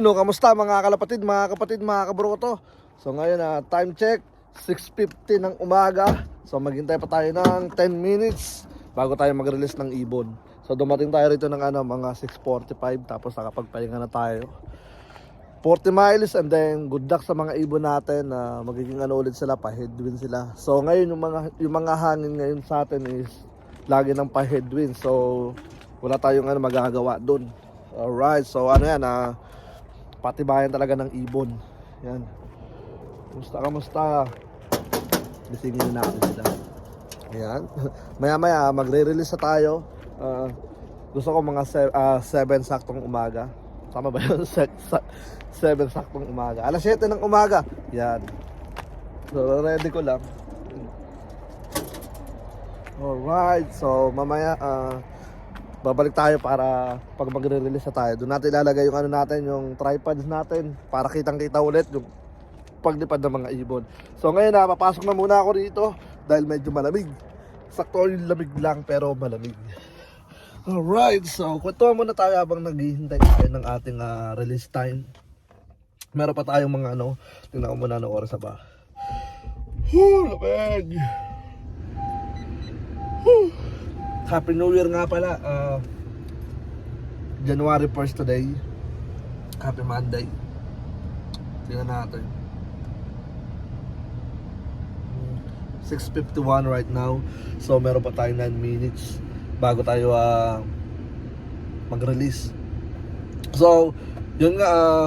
Yun o, kamusta mga kalapatid, mga kapatid, mga kabroto. So ngayon na time check, 6.50 ng umaga. So maghintay pa tayo ng 10 minutes bago tayo mag-release ng ibon. So dumating tayo rito ng ano, mga 6.45 tapos nakapagpahinga na tayo. 40 miles and then good luck sa mga ibon natin na magiging ano ulit sila, pa-headwind sila. So ngayon yung mga, yung mga hangin ngayon sa atin is lagi ng pa-headwind. So wala tayong ano magagawa doon. Alright, so ano yan, ah, patibayan talaga ng ibon. Yan. Kumusta, kamusta? Bisingin na natin sila. Ayan. Maya maya, magre-release na tayo. Ah, gusto ko mga 7 saktong umaga. Tama ba yun? 7 saktong umaga. Alas 7 ng umaga. Yan. So, ready ko lang. Alright. So, mamaya, ah, babalik tayo para pag magre-release na tayo. Doon natin ilalagay yung ano natin, yung tripods natin para kitang-kita ulit yung paglipad ng mga ibon. So ngayon na, papasok na muna ako dito dahil medyo malamig. Sakto yung lamig lang pero malamig. Alright, so kwentuhan muna tayo habang naghihintay tayo ng ating ah, release time. Meron pa tayong mga ano, tingnan ko muna ng oras ba. Whew, lamig! Whew. Happy New Year nga pala. ah, January 1st today. Happy Monday. Tingnan natin. Hmm, 6.51 right now. So meron pa tayong 9 minutes bago tayo ah, mag-release. So, yun nga, ah,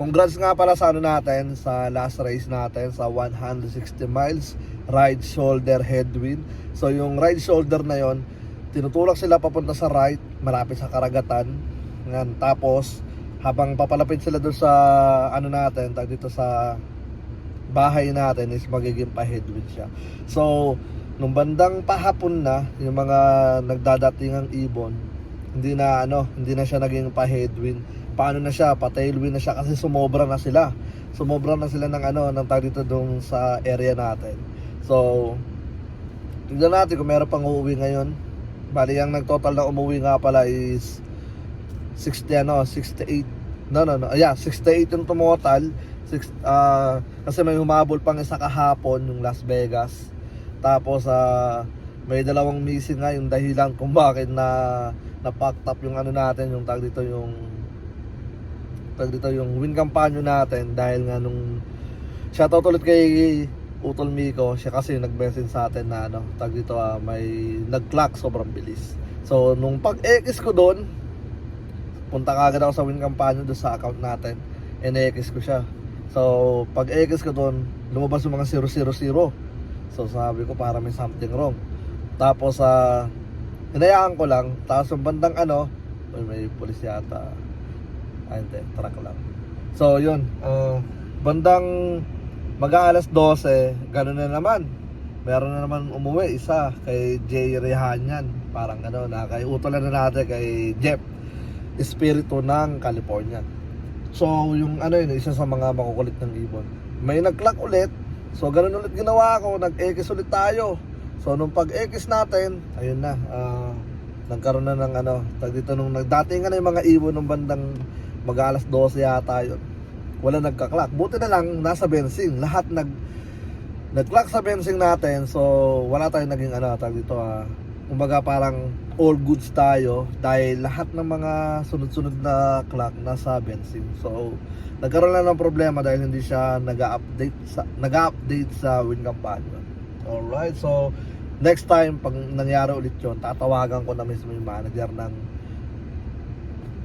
congrats nga pala sa ano natin, sa last race natin, sa 160 miles, right shoulder headwind. So, yung right shoulder na yon tinutulak sila papunta sa right, malapit sa karagatan. Yan, tapos, habang papalapit sila doon sa, ano natin, tag dito sa bahay natin is magiging pa-headwind siya. So, nung bandang pahapon na, yung mga nagdadatingang ibon, hindi na ano, hindi na siya naging pa-headwind. Paano na siya? Pa-tailwind na siya kasi sumobra na sila. Sumobra na sila ng ano, ng tag dito doon sa area natin. So, tignan natin kung meron pang uuwi ngayon. Bali, ang nag-total na umuwi nga pala is 60 ano, 68. No, no, no. Yeah, 68 yung tumotal. Six, ah, kasi may humabol pang isa kahapon yung Las Vegas. Tapos ah may dalawang missing nga yung dahilan kung bakit na na-packed up yung ano natin, yung tag dito yung tag dito yung win kampanya natin dahil nga nung shoutout ulit kay Utol Miko, siya kasi nag-message sa atin na ano, tag dito ah, may nag-clock sobrang bilis. So nung pag-X ko doon, punta kagad ako sa win kampanya doon sa account natin. NX ko siya. So pag X ko doon, lumabas yung mga 000. So sabi ko para may something wrong. Tapos sa uh, hinayaan ko lang, tapos yung bandang ano, uy, may pulis yata. Ay hindi, truck lang. So yun, uh, bandang mag-aalas 12, gano'n na naman. Meron na naman umuwi, isa kay Jay Rehanyan. Parang ano, na kay utolan na natin kay Jeff Espiritu ng California. So, yung ano yun, isa sa mga makukulit ng ibon. May nag-clock ulit. So, ganun ulit ginawa ko. Nag-X ulit tayo. So, nung pag-X natin, ayun na. ah, nagkaroon na ng ano, tag dito nung nagdating na yung mga ibon nung bandang mag-alas 12 yata yun. Wala nagka-clock. Buti na lang, nasa bensing. Lahat nag nag-clock sa bensing natin. So, wala tayong naging ano, tag dito ah, kumbaga parang all goods tayo dahil lahat ng mga sunod-sunod na clock nasa benzene. So, nagkaroon lang ng problema dahil hindi siya nag-update sa nag-update sa Win Companion. Alright, so next time pag nangyari ulit 'yon, tatawagan ko na mismo yung manager ng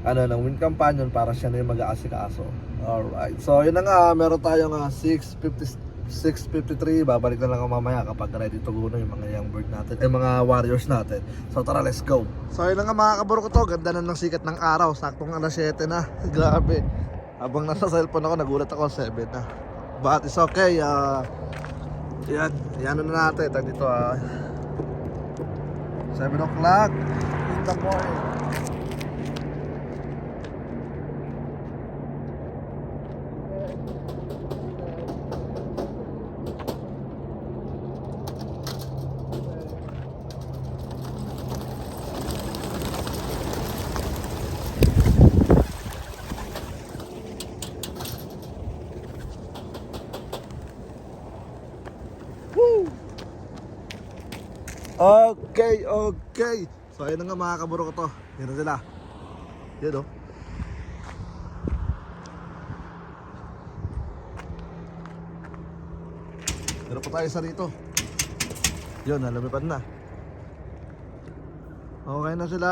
ano ng Win Companion para siya na yung mag-aasikaso. Alright. So, yun na nga, meron tayong uh, 650 6.53, babalik na lang ako mamaya kapag ready to go na yung mga young bird natin, eh mga warriors natin. So tara, let's go. So yun na nga mga kaburo ko to, ganda na ng sikat ng araw, saktong alas 7 na, grabe. Habang nasa cellphone ako, nagulat ako, 7 na. But it's okay, ah, yan, yan na natin, tag dito ah. 7 o'clock in the morning. Okay, okay. So ayun na nga mga kaburo ko to. Yan na sila. Yan oh. Meron pa tayo sa rito. Yun, nalamipad na. Okay na sila.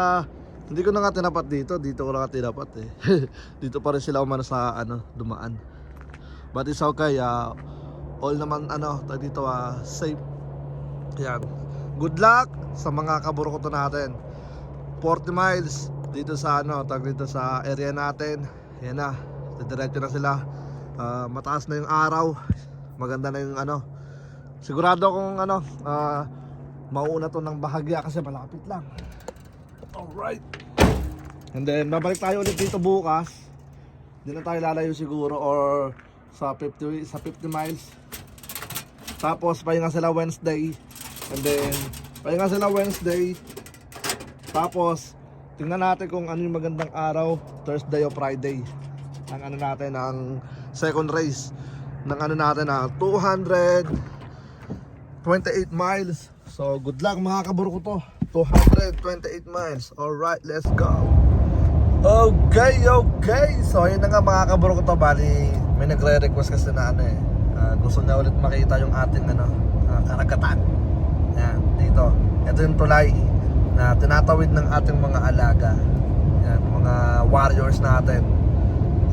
Hindi ko na nga tinapat dito. Dito ko lang nga tinapat eh. dito pa rin sila umano sa ano, dumaan. But it's okay. ah, all naman ano, tayo dito ah, safe. Yan. Good luck sa mga kaburukoto natin. 40 miles dito sa ano, tag dito sa area natin. Yan na. Diretso na sila. Ah, mataas na yung araw. Maganda na yung ano. Sigurado kung ano, ah, mauuna to ng bahagya kasi malapit lang. Alright. And then, babalik tayo ulit dito bukas. Hindi na tayo lalayo siguro or sa 50 sa 50 miles. Tapos pahinga sila Wednesday. And then pahinga sila Wednesday. Tapos tingnan natin kung ano yung magandang araw, Thursday o Friday. Ang ano natin ang second race ng ano natin na 228 miles. So good luck mga kaburo ko to. 228 miles. Alright, let's go. Okay, okay. So ayun na nga mga kaburo ko to. Bali, may nagre-request kasi na ano eh. ah, gusto niya ulit makita yung ating ano, ah, karagatan. Dito. Ito yung tulay na tinatawid ng ating mga alaga. Yan, mga warriors natin.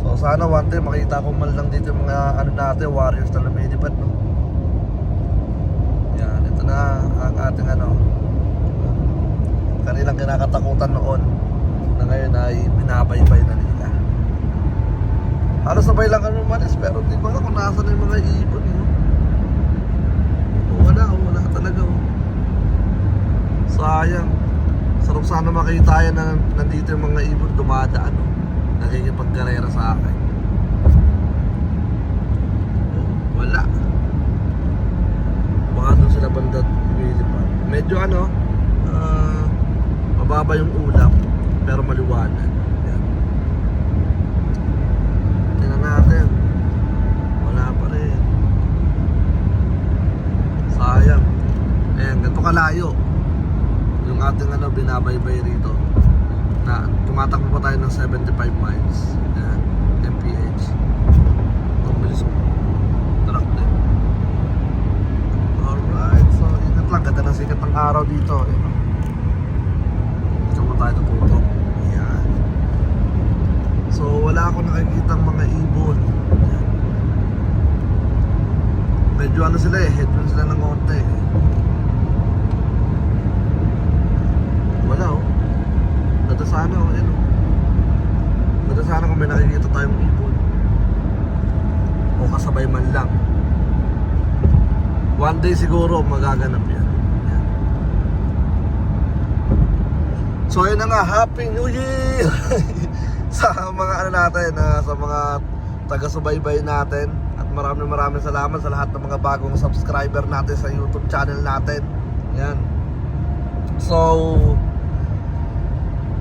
So sana one day makita ko man lang dito yung mga ano natin, warriors na lumilipad. No? Yan, ito na ang ating ano, kanilang kinakatakutan noon na ngayon ay binabaybay na nila. Halos sabay lang kami umalis pero di ko alam kung nasa na yung mga ibon eh. Wala, wala talaga. oh. Sayang. Sarap sana makita yan na nandito yung mga ibon dumadaan. Oh. Nakikipagkarera sa akin. Wala. Baka doon sila banda lumilipad. Medyo ano, ah, mababa yung ulam pero maliwanag. Yan. Tingnan natin. Wala pa rin. Sayang. Ayan, ganito kalayo. Ating ano, binabaybay rito. Na tumatakbo pa tayo ng 75 miles. Ayan, MPH. Ang bilis mo. Truck din. Alright, so ingat lang. Ganda ng sikat ng araw dito. Ayan. Dito mo tayo tututok. Ayan. So wala akong nakikitang mga ibon. Ayan. Medyo ano sila eh, headwind sila ng konti eh. Wala oh. Ganda sana oh, yun oh. Ganda sana kung may nakikita tayong ibon. O kasabay man lang. One day siguro magaganap yan. Yan. So ayun na nga, Happy New Year! sa mga ano natin, ah, sa mga taga-subaybay natin. At maraming maraming salamat sa lahat ng mga bagong subscriber natin sa YouTube channel natin. Yan. So,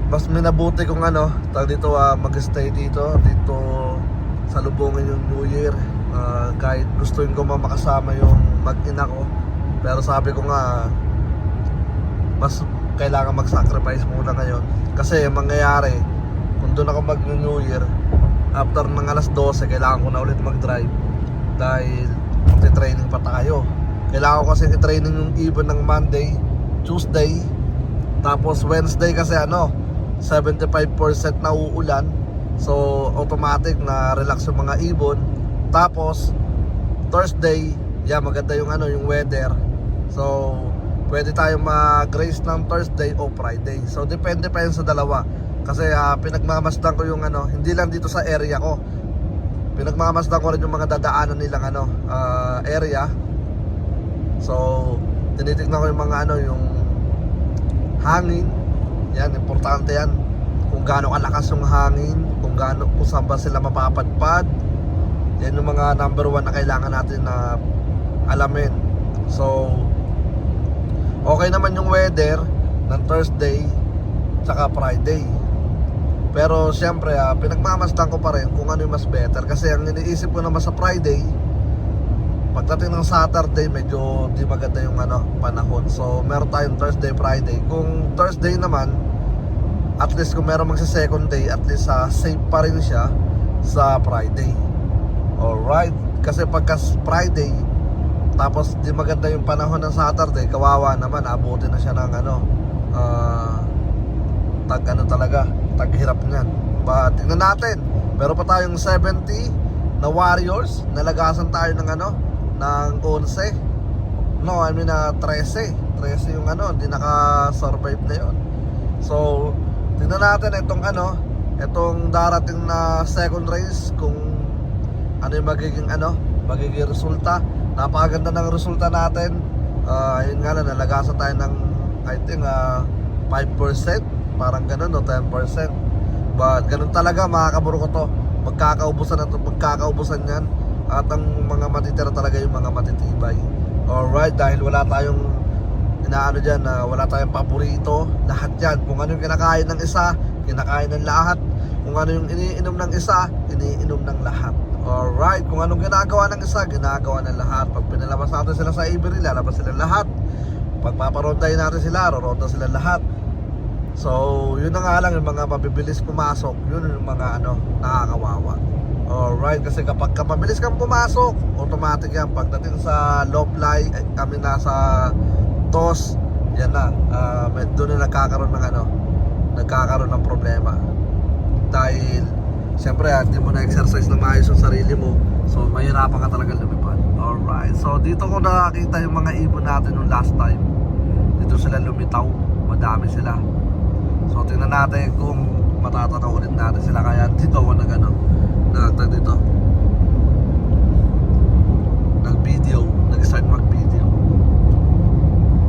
mas minabuti kung ano, tag dito ah, mag-stay dito, dito sa lubungin yung New Year. Ah, kahit gustuin ko ma- makasama yung mag-ina ko. Pero sabi ko nga, mas kailangan mag-sacrifice muna ngayon. Kasi ang mangyayari, kung doon ako mag-New Year, after ng alas 12, kailangan ko na ulit mag-drive. Dahil magte-training pa tayo. Kailangan ko kasi i-training yung ibon ng Monday, Tuesday, tapos Wednesday kasi ano, 75% na uulan. So automatic na relax yung mga ibon. Tapos Thursday, yeah, maganda yung ano, yung weather. So pwede tayo mag-race ng Thursday o Friday. So depende pa yun sa dalawa. Kasi ah, pinagmamasdan ko yung ano, hindi lang dito sa area ko. Pinagmamasdan ko rin yung mga dadaanan nilang ano, ah, area. So tinitignan ko yung mga ano, yung hangin. Yan, importante yan. Kung gaano kalakas yung hangin, kung gaano kung saan ba sila mapapadpad. Yan yung mga number one na kailangan natin na alamin. So, okay naman yung weather ng Thursday tsaka Friday. Pero siyempre, ah, pinagmamasdan ko pa rin kung ano yung mas better. Kasi ang iniisip ko naman sa Friday, pagdating ng Saturday, medyo di maganda yung ano, panahon. So, meron tayong Thursday, Friday. Kung Thursday naman, at least kung meron magsa second day, at least ah, safe pa rin siya sa Friday. Alright. Kasi pagka Friday, tapos di maganda yung panahon ng Saturday, kawawa naman, abutin na siya ng ano, ah, tag ano talaga, tag hirap niyan. Ba, tingnan natin. Meron pa tayong 70 na Warriors, nalagasan tayo ng ano, ng 11. No, I mean na 13. 13 yung ano, hindi naka-survive na yon. So, tingnan natin itong ano, itong darating na second race kung ano yung magiging ano, magiging resulta. Napakaganda ng resulta natin. Ah, yun nga lang, nalagasan tayo ng I think ah, 5%, parang ganun o 10%. But ganun talaga mga kaburo ko to. Magkakaubusan na to, magkakaubusan yan. At ang mga matitira talaga yung mga matitibay. Alright, dahil wala tayong inaano dyan na wala tayong paborito. Lahat yan. Kung ano yung kinakain ng isa, kinakain ng lahat. Kung ano yung iniinom ng isa, iniinom ng lahat. Alright, kung anong ginagawa ng isa, ginagawa ng lahat. Pag pinalabas natin sila sa Avery, lalabas sila lahat. Pag paparondahin natin sila, roronda sila lahat. So, yun na nga lang yung mga mabibilis pumasok, yun yung mga ano, nakakawawa. Alright, kasi kapag ka mabilis kang pumasok, automatic yan. Pagdating sa low fly, eh, kami nasa TOS, yan na. may- doon na nagkakaroon ng ano, nagkakaroon ng problema. Dahil, siyempre, ah, hindi mo na-exercise na maayos yung sarili mo. So, mahirapan ka talaga lumipad. Alright, so dito ko nakakita yung mga ibon natin nung last time. Dito sila lumitaw, madami sila. So tingnan natin kung matatanaw ulit natin sila kaya dito ako nag ano, nagtag dito. Nag-video, nag-start mag-video.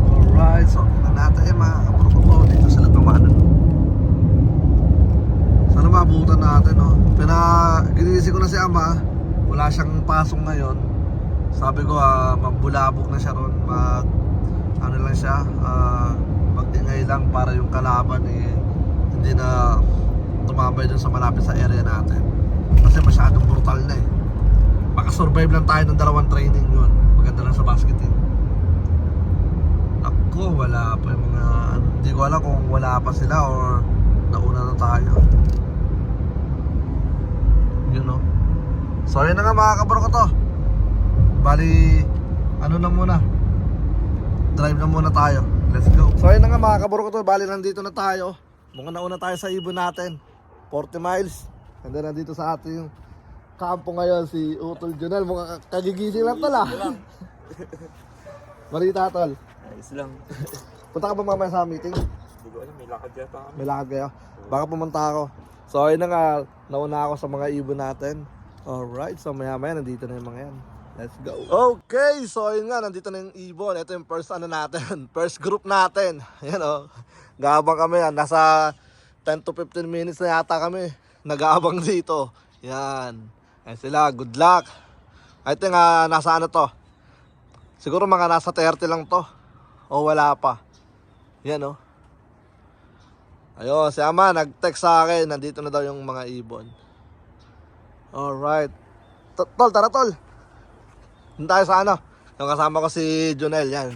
Alright, so tingnan natin eh mga kaprototo, dito sila tumano. Sana mabutan natin no. Pina, ginising ko na si ama, wala siyang pasong ngayon. Sabi ko ah, mambulabog na siya ron, mag ano lang siya, ah, magingay lang para yung kalaban eh, hindi na tumambay dun sa malapit sa area natin. Kasi masyadong brutal na eh. Makasurvive lang tayo ng dalawang training yun. Maganda lang sa basket team. Ako, wala pa yung mga, hindi ko alam kung wala pa sila or nauna na tayo. Yun know. So yun na nga mga kabro ko to. Bali, ano na muna, drive na muna tayo. Let's go. So ayun na nga mga kaburo ko to, bali nandito na tayo. Mga nauna tayo sa ibon natin. 40 miles. And then nandito sa ating kampo ngayon si Utol Junel. Mga kagigising lang tala. Marita tol. Ayos lang. Punta ka ba mamaya sa meeting? Hindi ko alam, may lakad yata kami. May lakad kayo? Baka pumunta ako. So ayun na nga, nauna ako sa mga ibon natin. Alright, so maya maya nandito na yung mga yan. Let's go. Okay, so ayun nga, nandito na yung ibon. Ito yung first ano natin, first group natin. Ayan o, gabang kami. ah. Nasa 10 to 15 minutes na yata kami. Nag-aabang dito. Yan. Ayan sila, good luck. I think ah, nasa ano to. Siguro mga nasa 30 lang to. O wala pa. Yan o. Ayun, si Ama nag-text sa akin, nandito na daw yung mga ibon. Alright. To- Tol, tara tol. Doon tayo sa ano. Yung kasama ko si Jonel, yan.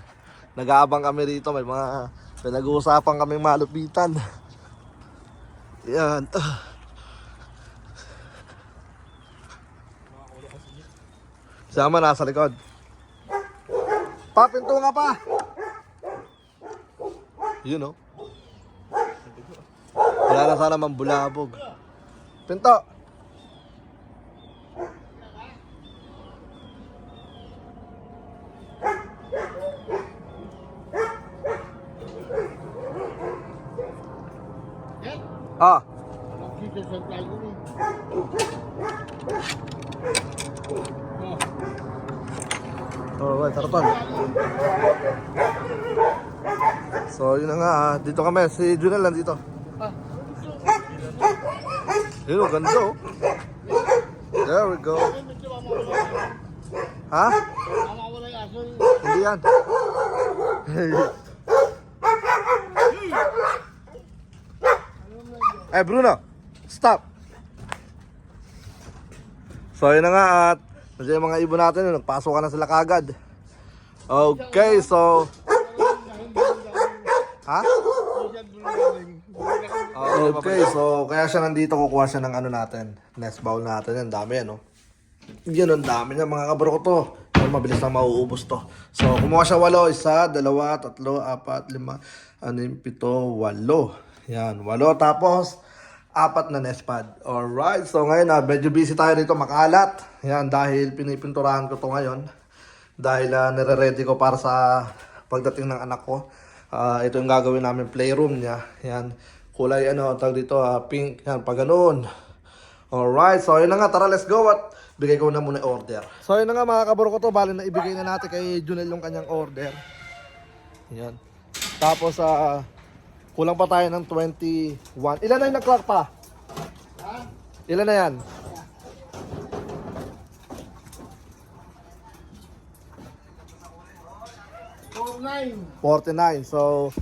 Nag-aabang kami rito, may mga pinag-uusapan kaming malupitan. Yan. Si Ama nasa likod. Pa, pinto nga pa! Yun know. Wala na sana mambulabog. Pinto! Ah, alright, tara tol. So yun na nga, ah. dito kami, si Junel nandito. Yun, oh, ganda oh. There we go. Ha? Hindi yan. Eh Bruno, stop. So yun na nga at yung mga ibon natin, nagpasok na sila kagad. Okay, so... Ha? Okay, so kaya siya nandito kukuha siya ng ano natin, nest bowl natin. Ang dami ano. Yan ang dami niya mga kabro ko to. Yan, mabilis na mauubos to. So kumuha siya walo, isa, dalawa, tatlo, apat, lima, anim, pito, walo. Yan, walo tapos apat na nest pad. Alright, so ngayon na medyo busy tayo dito makalat. Yan, dahil pinipinturahan ko to ngayon. Dahil uh, nire-ready ko para sa pagdating ng anak ko. Ah, ito yung gagawin namin playroom niya. Yan. Kulay ano, tag dito ah, pink. Yan, pag ganun. Alright, so yun na nga, tara let's go at bigay ko na muna yung order. So yun na nga mga kaburo ko to, bali na ibigay na natin kay Junel yung kanyang order. Yan. Tapos ah kulang pa tayo ng 21. Ilan na yung nag-clock pa? Ilan na yan? Oh, nine. 49. So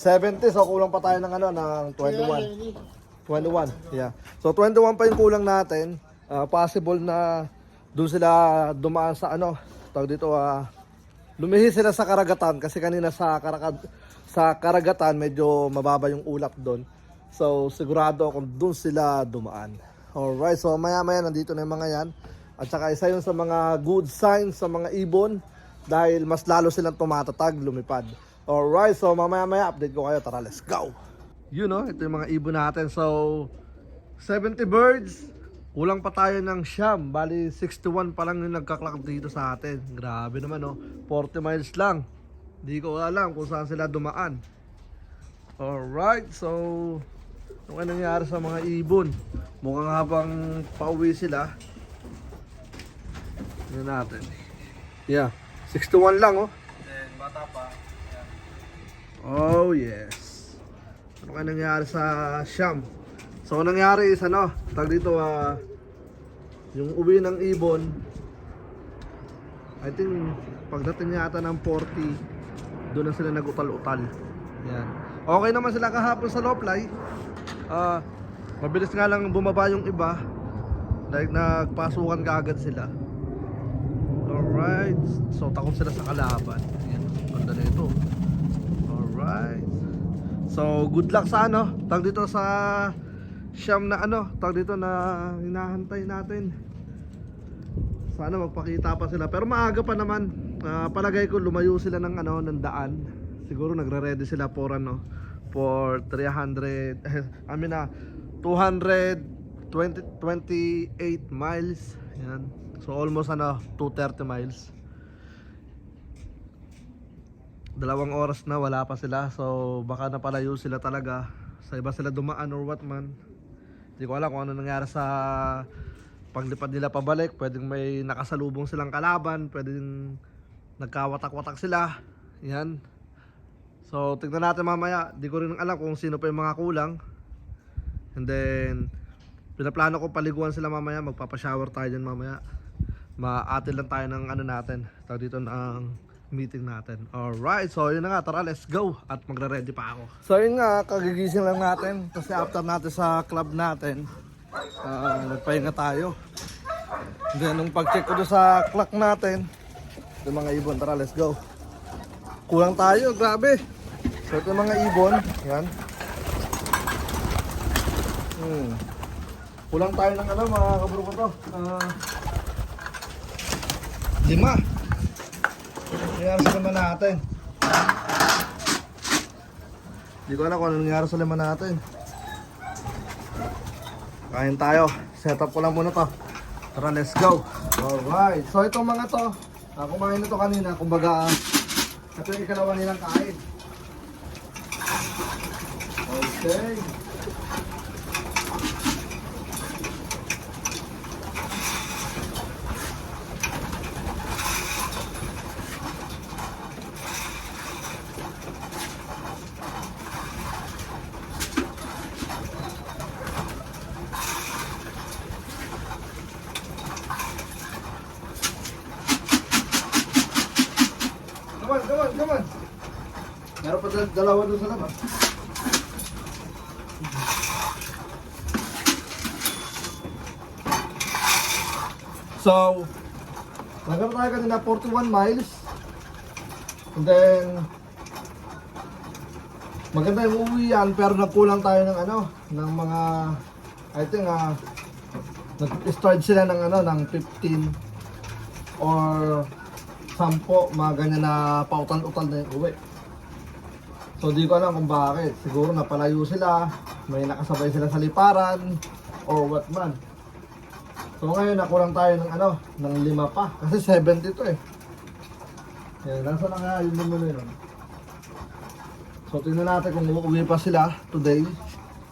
70 so kulang pa tayo ng ano ng 21. 21. Yeah. So 21 pa yung kulang natin. Ah, possible na doon sila dumaan sa ano, tawag dito ah lumihis sila sa karagatan kasi kanina sa karagatan sa karagatan medyo mababa yung ulap doon. So sigurado akong doon sila dumaan. Alright, so maya maya nandito na yung mga yan. At saka isa yun sa mga good signs sa mga ibon dahil mas lalo silang tumatatag, lumipad. Alright, so mamaya maya update ko kayo. Tara, let's go! Yun no, ito yung mga ibon natin. So, 70 birds. Kulang pa tayo ng siyam. Bali, 61 pa lang yung nagkaklak dito sa atin. Grabe naman no. 40 miles lang. Di ko alam kung saan sila dumaan. Alright, so ano nga nangyari sa mga ibon? Mukhang habang pauwi sila. Yan natin. Yeah, 61 lang oh. Then, bata pa. Oh yes. Ano kaya nangyari sa Siam? So ang nangyari is ano, tag dito ah yung uwi ng ibon I think pagdating yata ng 40 doon na sila nagutal-utal. Yan. Okay naman sila kahapon sa Loplay. Ah, mabilis nga lang bumaba yung iba. Like nagpasukan kaagad sila. Alright. So takot sila sa kalaban. Yan. Ganda na ito. Alright. So good luck sa ano. Tag dito sa Siyam na ano. Tag dito na hinahantay natin. Sana magpakita pa sila. Pero maaga pa naman. Ah, palagay ko lumayo sila ng ano ng daan. Siguro nagre-ready sila for ano for 300 eh, I mean na 220 28 miles. Yan. So almost ano 230 miles. Dalawang oras na wala pa sila. So baka napalayo sila talaga. Sa iba sila dumaan or what man. Hindi ko alam kung ano nangyari sa paglipad nila pabalik. Pwedeng may nakasalubong silang kalaban. Pwedeng nagkawatak-watak sila. Yan. So tignan natin mamaya. Di ko rin alam kung sino pa yung mga kulang. And then pinaplano ko paliguan sila mamaya. Magpapashower tayo dyan mamaya. Maatil lang tayo ng ano natin. Tawag dito ng meeting natin. Alright, so yun na nga, tara let's go at magre-ready pa ako. So yun nga, kagigising lang natin kasi after natin sa club natin, uh, nagpahinga tayo. Then nung pag-check ko sa clock natin, yung mga ibon, tara let's go. Kulang tayo, grabe. So ito mga ibon, yan. Hmm. Kulang tayo ng ano mga kabro ko to. Ah, lima. Nangyari sa lima natin. Hindi ko alam kung ano nangyari sa lima natin. Kain tayo. Set up ko lang muna to. Tara, let's go. Alright. So itong mga to, ah, kumain na to kanina. Kumbaga, ito yung ikalawa nilang kain. Okay. Pa dal- dalawa doon sa labas. So, nagkaroon tayo kanina 41 miles. And then, maganda yung uwi yan, pero nagkulang tayo ng ano, ng mga, I think, ah, nag-start sila ng ano, ng 15 or 10, mga ganyan na pautal-utal na yung uwi. So di ko alam kung bakit. Siguro napalayo sila, may nakasabay sila sa liparan, or what man. So ngayon nakulang tayo ng ano, ng lima pa. Kasi 70 to eh. Yan, nasa na nga yung numero yun. So tingnan natin kung uuwi pa sila today.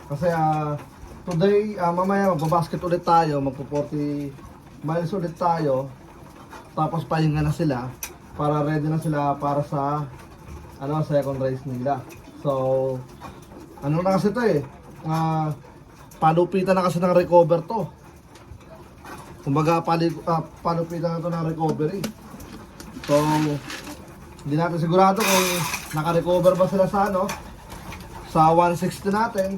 Kasi ah today, ah, mamaya magbabasket ulit tayo, magpo 40 miles ulit tayo. Tapos pahinga na sila para ready na sila para sa ano second race nila. So ano na kasi to eh. ah palupitan na kasi ng recover to. Kumbaga pali, ah, palupitan na to ng recovery. So hindi natin sigurado kung naka-recover ba sila sa ano sa 160 natin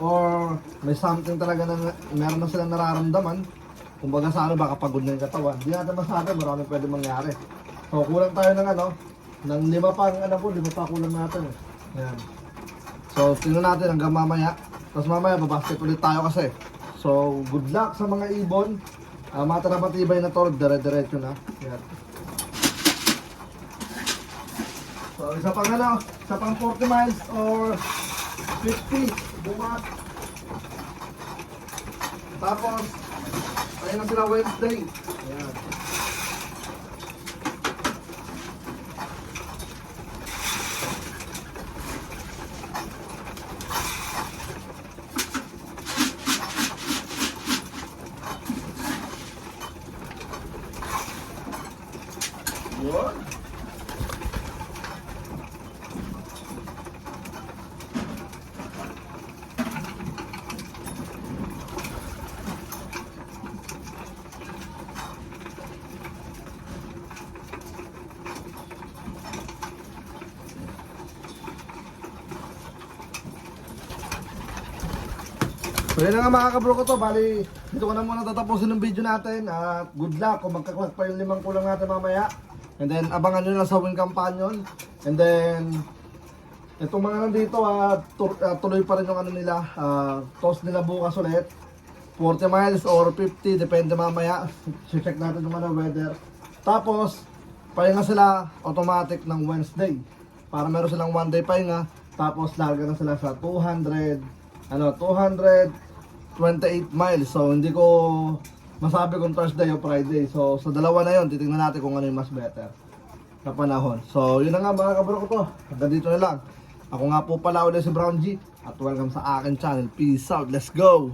or may something talaga na meron na silang nararamdaman kumbaga sa ano baka pagod na yung katawan hindi natin masabi marami pwede mangyari so kulang tayo ng ano ng lima pa ang ano po lima pa kulang natin eh. Ayan. so tingnan natin hanggang mamaya tapos mamaya babasket ulit tayo kasi so good luck sa mga ibon uh, mata na matibay na to dire-diretso na Ayan. So, isa pang ano, isa pang 40 miles or 50, bukas. Tapos, ayun na sila Wednesday. Ayan. Yun. So na nga mga kabro ko to, bali dito ko na muna tatapusin ng video natin. At good luck. Kung magkakwag pa yung limang kulang natin mamaya. And then abangan nyo na sa wing companion. And then itong mga nandito at tuloy pa rin yung ano nila. Ah, toss nila bukas ulit. 40 miles or 50 depende mamaya. Check natin yung ano weather. Tapos pahinga sila automatic ng Wednesday. Para meron silang one day pahinga. Tapos larga na sila sa 200 ano 228 miles so hindi ko masabi kung Thursday o Friday. So sa dalawa na yon titingnan natin kung ano yung mas better na panahon. So yun na nga mga kabro ko to. Hanggang dito na lang. Ako nga po pala ulit si Brown G at welcome sa akin channel. Peace out. Let's go